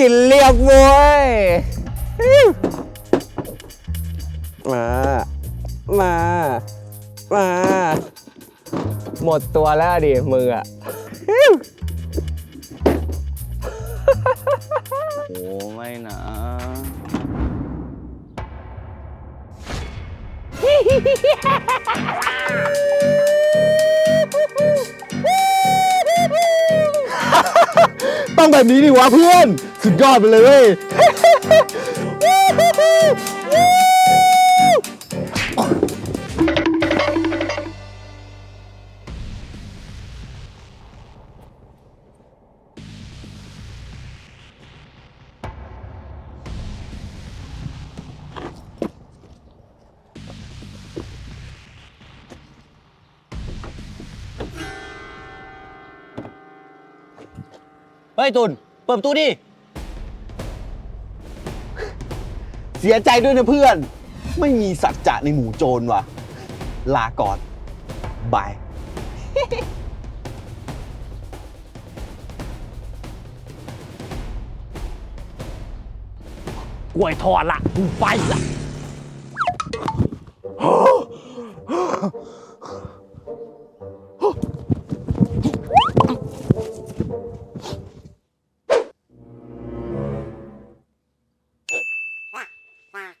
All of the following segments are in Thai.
กินเรียบเว้ยมา มา มา หมดตัวแล้วดิมืออะโอ้ไม่นะต้องแบบนี้ดิวะเพื่อน สุดยอดไปเลยเว้ยเฮ้ยตุนเปิดประตูดิ เสียใจด้วยนะเพื่อน ไม่มีสัจจะในหมู่โจรว่ะ ลาก่อน บาย กล้วยทอดละกูไปละ quack.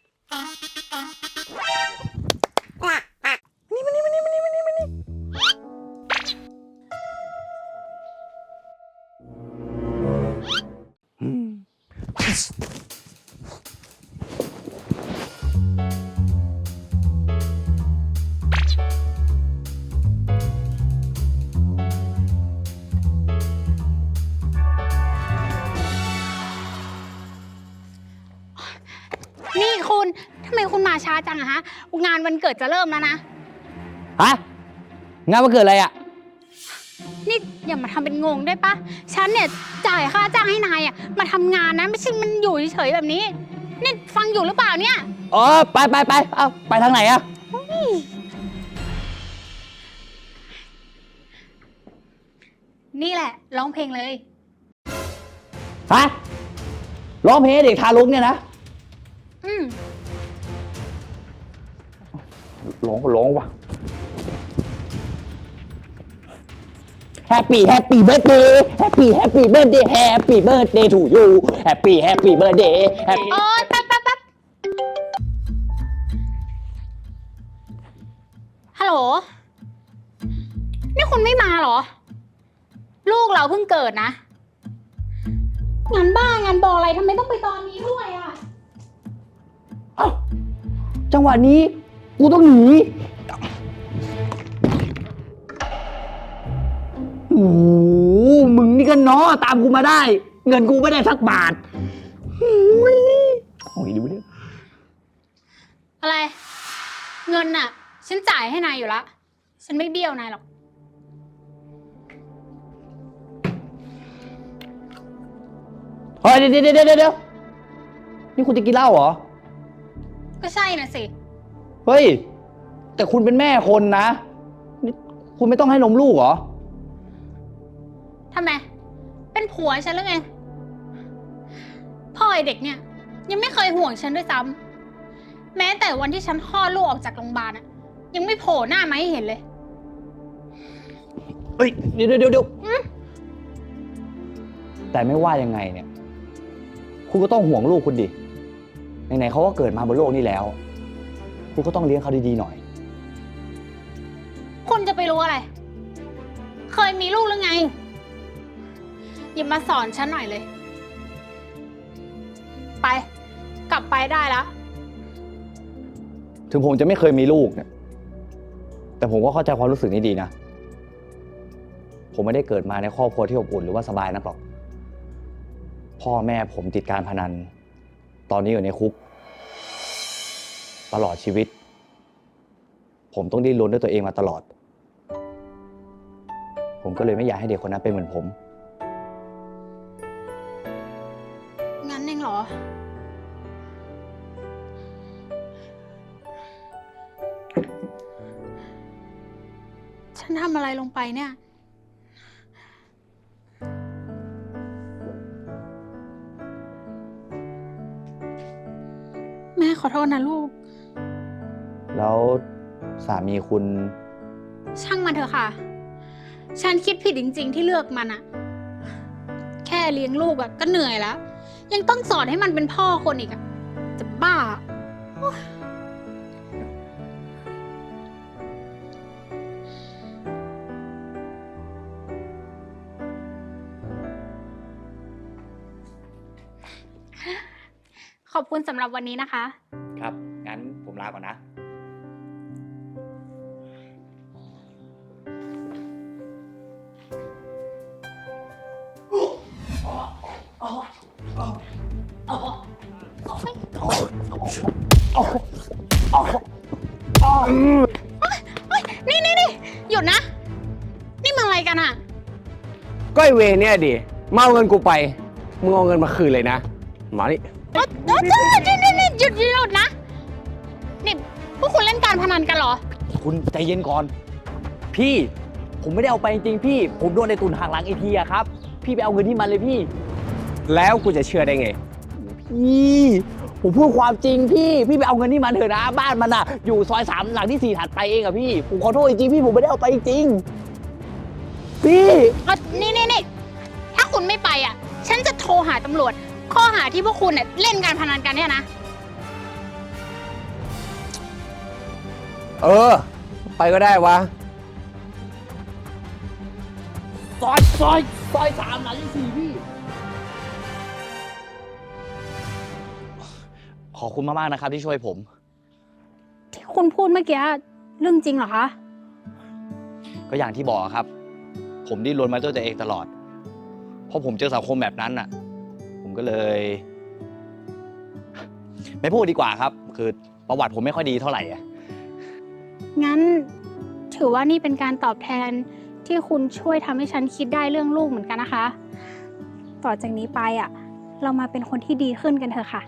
นี่คุณทำไมคุณมาช้าจังอะฮะ งานวันเกิดจะเริ่มแล้วนะ ฮะงานวันเกิดอะไรอะ นี่อย่ามาทำเป็นงงได้ปะฉันเนี่ยจ่ายค่าจ้างให้นายอะมาทำงานนะ ไม่ใช่มันอยู่เฉยๆแบบนี้ นี่ฟังอยู่หรือเปล่าเนี่ย อ๋อ ไปไปไปเอาไปทางไหนอะ นี่แหละ ร้องเพลงเลย ฮะ ร้องเพลงให้เด็กทารกเนี่ยนะ อืมร้องก็ร้องว่ะ Happy Happy Birthday Happy Happy Birthday Happy Birthday to you Happy Happy Birthday Happy โอ๊ยแป๊บแป๊บแป๊บฮัลโหล นี่คุณไม่มาเหรอ ลูกเราเพิ่งเกิดนะ งานบ้างานบออะไรทำไมต้องไปตอนนี้ด้วยอะเอ้าจังหวะนี้ กูต้องหนีโอ้โหมึงนี่ก็เนาะตามกูมาได้ เงินกูไม่ได้สักบาทโอ้ยโอ้ยดูดิอะไร เงินน่ะ ฉันจ่ายให้นายอยู่ละฉันไม่เบี้ยวนายหรอก เฮ้ยเดี๋ยวเดี๋ยวเดี๋ยวเดี๋ยวนี่คุณจะกินเหล้าเหรอก็ ใช่น่ะสิ เฮ้ย แต่คุณเป็นแม่คนนะนี่คุณไม่ต้องให้นมลูกเหรอ ทำไม เป็นผัวฉันหรือไง พ่อไอเด็กเนี่ย ยังไม่เคยห่วงฉันด้วยซ้ำแม้แต่วันที่ฉันคลอดลูกออกจากโรงพยาบาลอะยังไม่โผล่หน้ามาให้เห็นเลย เฮ้ย เดี๋ยวเดี๋ยวเดี๋ยวแต่ไม่ว่ายังไงเนี่ย คุณก็ต้องห่วงลูกคุณดิ ไหนๆเขาก็เกิดมาบนโลกนี้แล้ว คุณก็ต้องเลี้ยงเขาดีๆหน่อย คุณจะไปรู้อะไร เคยมีลูกหรือไง อย่ามาสอนฉันหน่อยเลย ไป กลับไปได้แล้ว ถึงผมจะไม่เคยมีลูกเนี่ย แต่ผมก็เข้าใจความรู้สึกนี้ดีนะ ผมไม่ได้เกิดมาในครอบครัวที่อบอุ่นหรือว่าสบายนักหรอก พ่อแม่ผมติดการพนัน ตอนนี้อยู่ในคุก ตลอดชีวิต ผมต้องดิ้นรนด้วยตัวเองมาตลอด ผมก็เลยไม่อยากให้เด็กคนนั้นเป็นเหมือนผม งั้นเองเหรอ ฉันทำอะไรลงไปเนี่ย ขอโทษนะลูก แล้วสามีคุณ ช่างมันเถอะค่ะ ฉันคิดผิดจริง ๆ ที่เลือกมันอะแค่เลี้ยงลูกอะก็เหนื่อยแล้ว ยังต้องสอนให้มันเป็นพ่อคนอีกอะจะบ้า อบคุณสำหรับวันนี้นะคะ ครับ งั้นผมลาก่อนนะ นี่นี่นี่หยุดนะ นี่มันอะไรกันอะก็ไอเวรเนี่ยดิมาเอาเงินกูไป มึงเอาเงินมาคืนเลยนะ มานี่ เอ้ยเอ้ยเอ้ยนี่นี่นี่หยุดหยุดนะ นี่พวกคุณเล่นการพนันกันเหรอ คุณใจเย็นก่อน พี่ผมไม่ได้เอาไปจริงๆพี่ ผมโดนในตุนหักหลังอีกทีอะครับ พี่ไปเอาเงินที่มันเลยพี่ แล้วกูจะเชื่อได้ไง พี่ผมพูดความจริงพี่ พี่ไปเอาเงินที่มันเถอะนะ บ้านมันอะอยู่ซอยสามหลังที่สี่ถัดไปเองอะพี่ ผมขอโทษจริงๆพี่ผมไม่ได้เอาไปจริงๆพี่ เอานี่นี่นี่ถ้าคุณไม่ไปอะ ฉันจะโทรหาตำรวจ ข้อหาที่พวกคุณเนี่ยเล่นการพนันกันเนี่ยนะ เออ ไปก็ได้วะ ซอยซอยซอยสามหลังที่สี่พี่ ขอบคุณมากๆนะครับที่ช่วยผม ที่คุณพูดเมื่อกี้เรื่องจริงเหรอคะ ก็อย่างที่บอกครับ ผมดิ้นรนมาด้วยตัวเองตลอด เพราะผมเจอสังคมแบบนั้นน่ะ ผมก็เลย ไม่พูดดีกว่าครับ คือประวัติผมไม่ค่อยดีเท่าไหร่อะงั้นถือว่านี่เป็นการตอบแทนที่คุณช่วยทำให้ฉันคิดได้เรื่องลูกเหมือนกันนะคะ ต่อจากนี้ไปอะ เรามาเป็นคนที่ดีขึ้นกันเถอะค่ะ